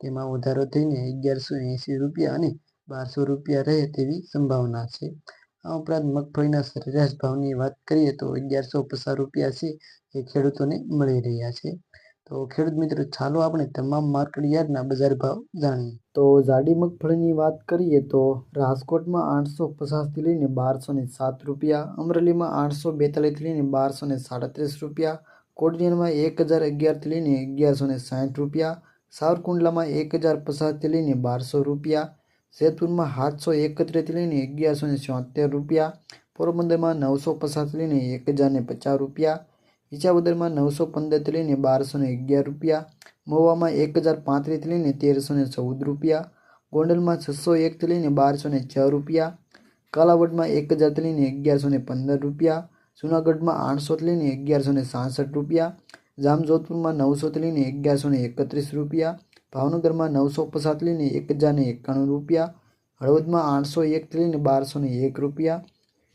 તેમાં વધારો થઈને અગિયારસો એંસી રૂપિયા અને બારસો રૂપિયા રહે તેવી સંભાવના છે. આ ઉપરાંત મગફળીના સરેરાશ ભાવની વાત કરીએ તો અગિયારસો પચાસ રૂપિયા છે એ ખેડૂતોને મળી રહ્યા છે. તો ખેડૂત મિત્રો, ચાલો આપણે તમામ માર્કેટ યાર્ડના બજાર ભાવ જાણીએ. તો જાડી મગફળીની વાત કરીએ તો રાજકોટમાં આઠસો પચાસથી લઈને બારસો ને સાત રૂપિયા, અમરેલીમાં આઠસો બેતાલીસથી લઈને બારસો ને સાડત્રીસ રૂપિયા કોડીનારમાં એક હજાર અગિયારથી લઈને અગિયારસો ને સાઠ રૂપિયા સાવરકુંડલામાં એક હજાર પચાસથી લઈને બારસો રૂપિયા જેતપુરમાં સાતસો એકત્રીસથી લઈને અગિયારસો ને છોતેર રૂપિયા, પોરબંદરમાં નવસો પચાસથી લઈને એક હજાર ને પચાસ રૂપિયા વિસાવદરમાં નવસો પંદરથી લઈને બારસો ને અગિયાર રૂપિયા, મહુવામાં એક હજાર પાંત્રીસથી લઈને તેરસો ને ચૌદ રૂપિયા, ગોંડલમાં છસો એકથી લઈને બારસો ને છ રૂપિયા, કાલાવડમાં એક હજારથી લઈને અગિયારસો ને પંદર રૂપિયા, જુનાગઢમાં આઠસોથી લઈને અગિયારસો ને સાસઠ રૂપિયા જામજોધપુરમાં નવસોથી લઈને અગિયારસો એકત્રીસ રૂપિયા, ભાવનગરમાં નવસો પસાત લઈને એક હજાર ને એકાણું રૂપિયા, હળવદમાં આઠસો એકથી લઈને બારસો એક રૂપિયા,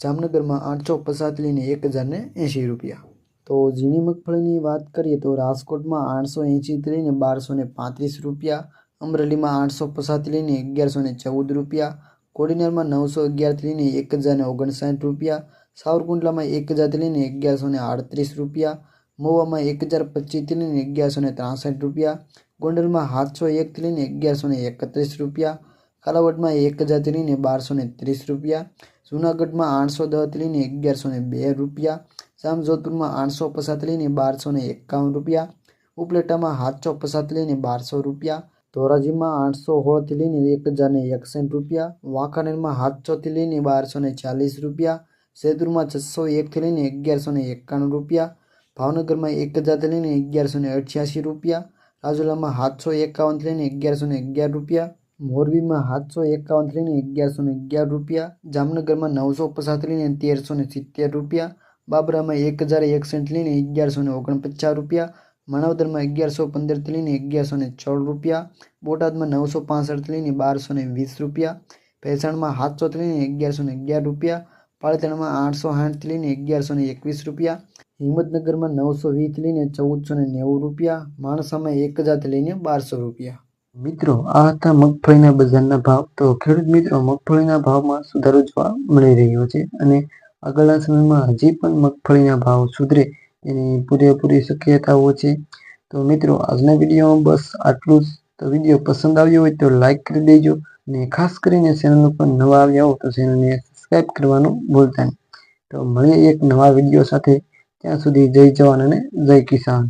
જામનગરમાં આઠસો પસાત લઈને એક હજાર ને એંશી રૂપિયા. તો ઝીણી મગફળીની વાત કરીએ તો રાજકોટમાં આઠસો એંશીથી લઈને બારસો પાંત્રીસ રૂપિયા, અમરેલીમાં આઠસો પચાસથી લઈને અગિયારસો ચૌદ રૂપિયા, કોડીનારમાં નવસો અગિયારથી લઈને એક હજાર ઓગણસાઠ રૂપિયા, સાવરકુંડલામાં એક હજારથી લઈને અગિયારસો આડત્રીસ રૂપિયા મહુવામાં એક હજાર પચીસથી લઈને અગિયારસો ને ત્રાસઠ રૂપિયા, ગોંડલમાં સાતસો એકથી લઈને અગિયારસો ને એકત્રીસ રૂપિયા કાલાવડમાં એક હજારથી લઈને બારસો ને ત્રીસ રૂપિયા, જૂનાગઢમાં આઠસો દસથી લઈને અગિયારસો ને બે રૂપિયા, જામજોધપુરમાં આઠસો પચાસથી લઈને બારસો ને એકાવન રૂપિયા, ઉપલેટામાં સાતસો પચાસથી લઈને બારસો રૂપિયા, ધોરાજીમાં આઠસો સોળથી લઈને એક હજાર ને એકસઠ રૂપિયા, વાંકાનેરમાં સાતસોથી લઈને બારસો ચાલીસ રૂપિયા સેતુરમાં છસો એકથી લઈને અગિયારસો એકાણું રૂપિયા ભાવનગરમાં એક હજારથી લઈને અગિયારસો ને અઠ્યાસી રૂપિયા, રાજુલામાં સાતસો એકાવનથી લઈને અગિયારસો ને અગિયાર રૂપિયા, મોરબીમાં સાતસો એકાવનથી લઈને અગિયારસો ને અગિયાર રૂપિયા, જામનગરમાં નવસો પચાસથી લઈને તેરસો ને સિત્તેર રૂપિયા, બાબરામાં એક હજાર એકસઠ લઈને અગિયારસો ને ઓગણપચાસ રૂપિયા, માણાવદરમાં અગિયારસો પંદરથી લઈને અગિયારસો ને સોળ રૂપિયા, બોટાદમાં નવસો પાસઠથી લઈને બારસો ને વીસ રૂપિયા, ભેસાણમાં સાતસોથી લઈને અગિયારસો ને અગિયાર રૂપિયા પાળીતાણામાં આઠસો આઠ લઈને અગિયારસો ને એકવીસ રૂપિયા, હિંમતનગરમાં નવસો વીસથી લઈને ચૌદસો ને નેવું રૂપિયા, માણસામાં એક હજારથી લઈને બારસો રૂપિયા. મિત્રો, આ હતા મગફળીના બજારના ભાવ. તો ખેડૂત મિત્રો, મગફળીના ભાવમાં સુધારો જોવા મળી રહ્યો છે અને આગળના સમયમાં હજી પણ મગફળીના ભાવ સુધરે એની પૂરેપૂરી શક્યતાઓ છે. તો મિત્રો, આજના વિડીયોમાં બસ આટલું જ. તો વીડિયો પસંદ આવ્યો હોય તો લાઇક કરી દેજો અને ખાસ કરીને ચેનલ ઉપર નવા આવ્યા હો તો ચેનલને સબસ્ક્રાઈબ કરવાનું ભૂલતા નહીં. તો મળીએ એક નવા વીડિયો સાથે. ત્યાં સુધી જય જવાન અને જય કિસાન.